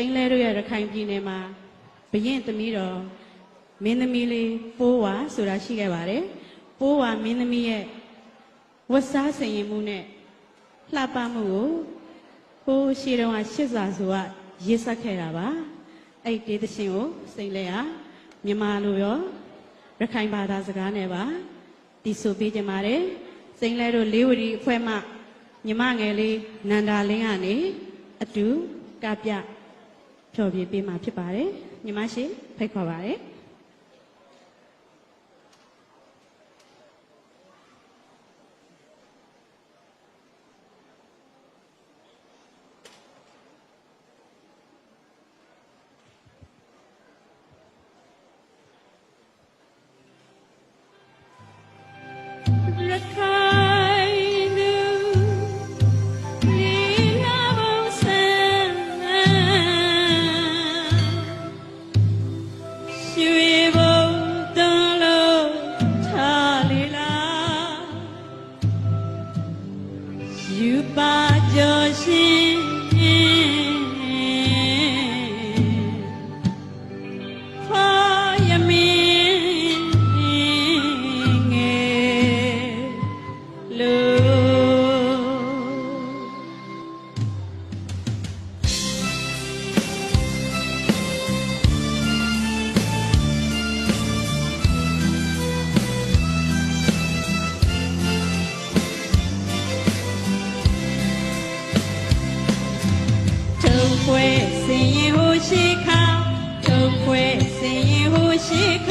စိန်လဲတို့ရဲ့ရခိုင်ပြည်နယ်မှာဘရင်သမီးတော်မင်းသမီးလေးပိုးဝါဆိုတာရှိခဲ့ပါတယ်ပိုးဝါမင်းသမီးရဲ့ဝတ်စားဆင်ရင်မှုနဲ့လှပမှုကိုဟိုးရှိတုန်းကရှစ်စာဆိုကရေးဆက်ခဲ့တာပါအဲ့ဒေသရှင်ကိုစိန်လဲဟာမြန်မာလိုရောရခိုင်ဘာသာစကားနဲ့ပါဒီဆိုပေးကြပါတယ်စိန်လဲတို့လေးဝတီအဖွဲ့မှမြမငယ်လေးနန္ဒာလင်းကနေအတူကပြ ဖျော်ဖြေပေးမှာဖြစ်ပါတယ်ညီမရှိဖိတ်ခေါ်ပါတယ် You bought your shit. ခွဲစင်ရင်ဟိုရှိခ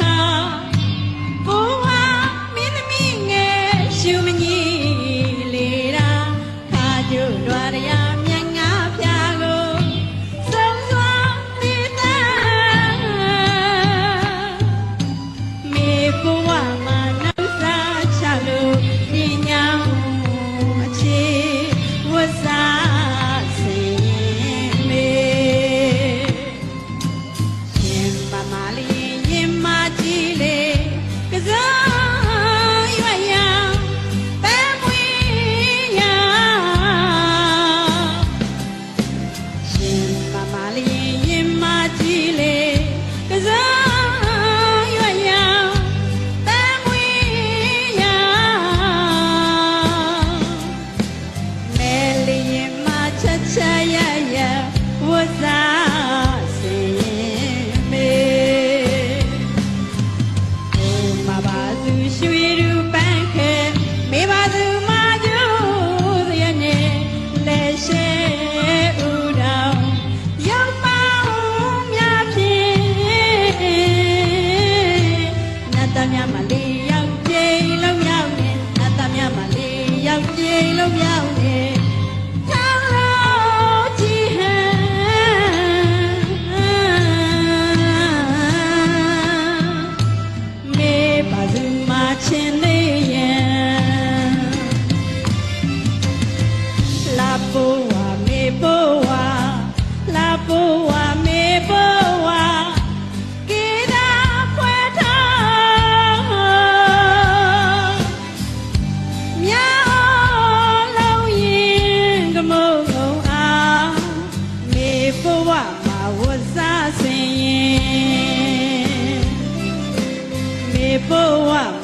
for a while.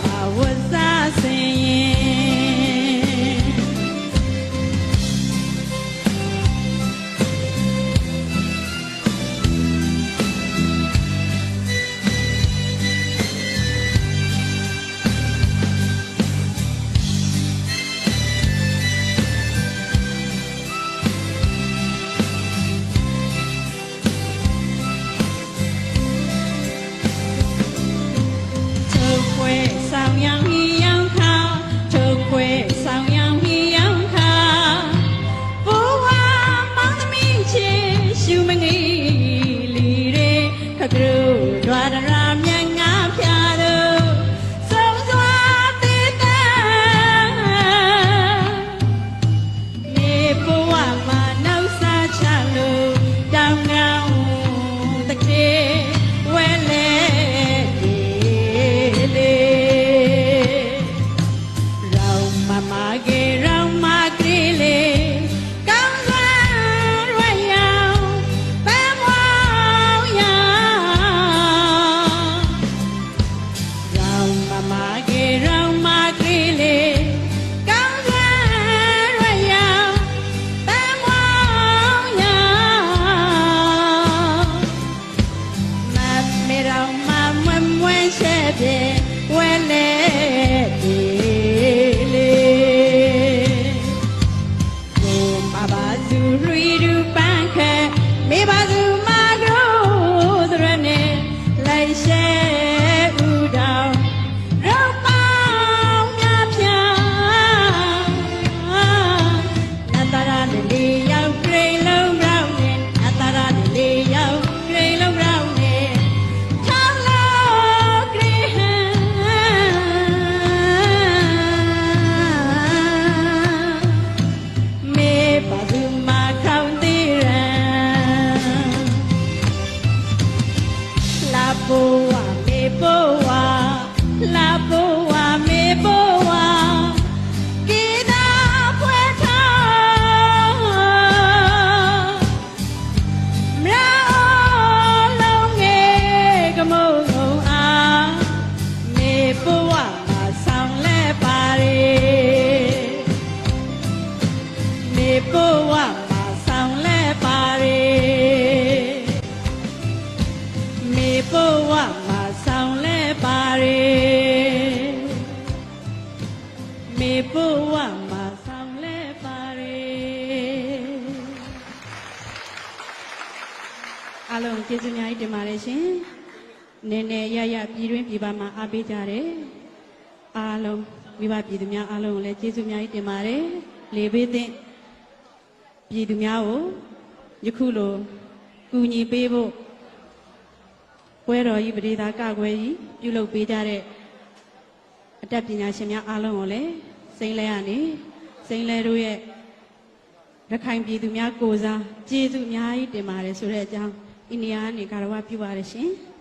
my လာပိုဝမေပို အားလုံးကျေးဇူးများကြီးတင်ပါတယ်ရှင်။နည်းနည်းရရပြည်တွင်းပြည်ပမှာအားပေးကြတယ်။အားလုံးမိဘပြည်သူများအားလုံးကိုလည်းကျေးဇူးများကြီးတင်ပါတယ်။လေဘေးသင့်ပြည်သူများကိုယခုလိုကူညီပေးဖို့ပွဲတော်ကြီးပရိသတ်ကကွယ်ကြီးပြုလုပ်ပေးကြတဲ့အတတ်ပညာရှင်များအားလုံးကိုလည်းစိန်လဲရနေစိန်လဲတို့ရဲ့ရခိုင်ပြည်သူများကိုစားကျေးဇူးအများကြီးတင်ပါတယ်ဆိုတဲ့အကြောင်း အိန္ဒိယကနေကာရဝပြုပါတယ်ရှင်။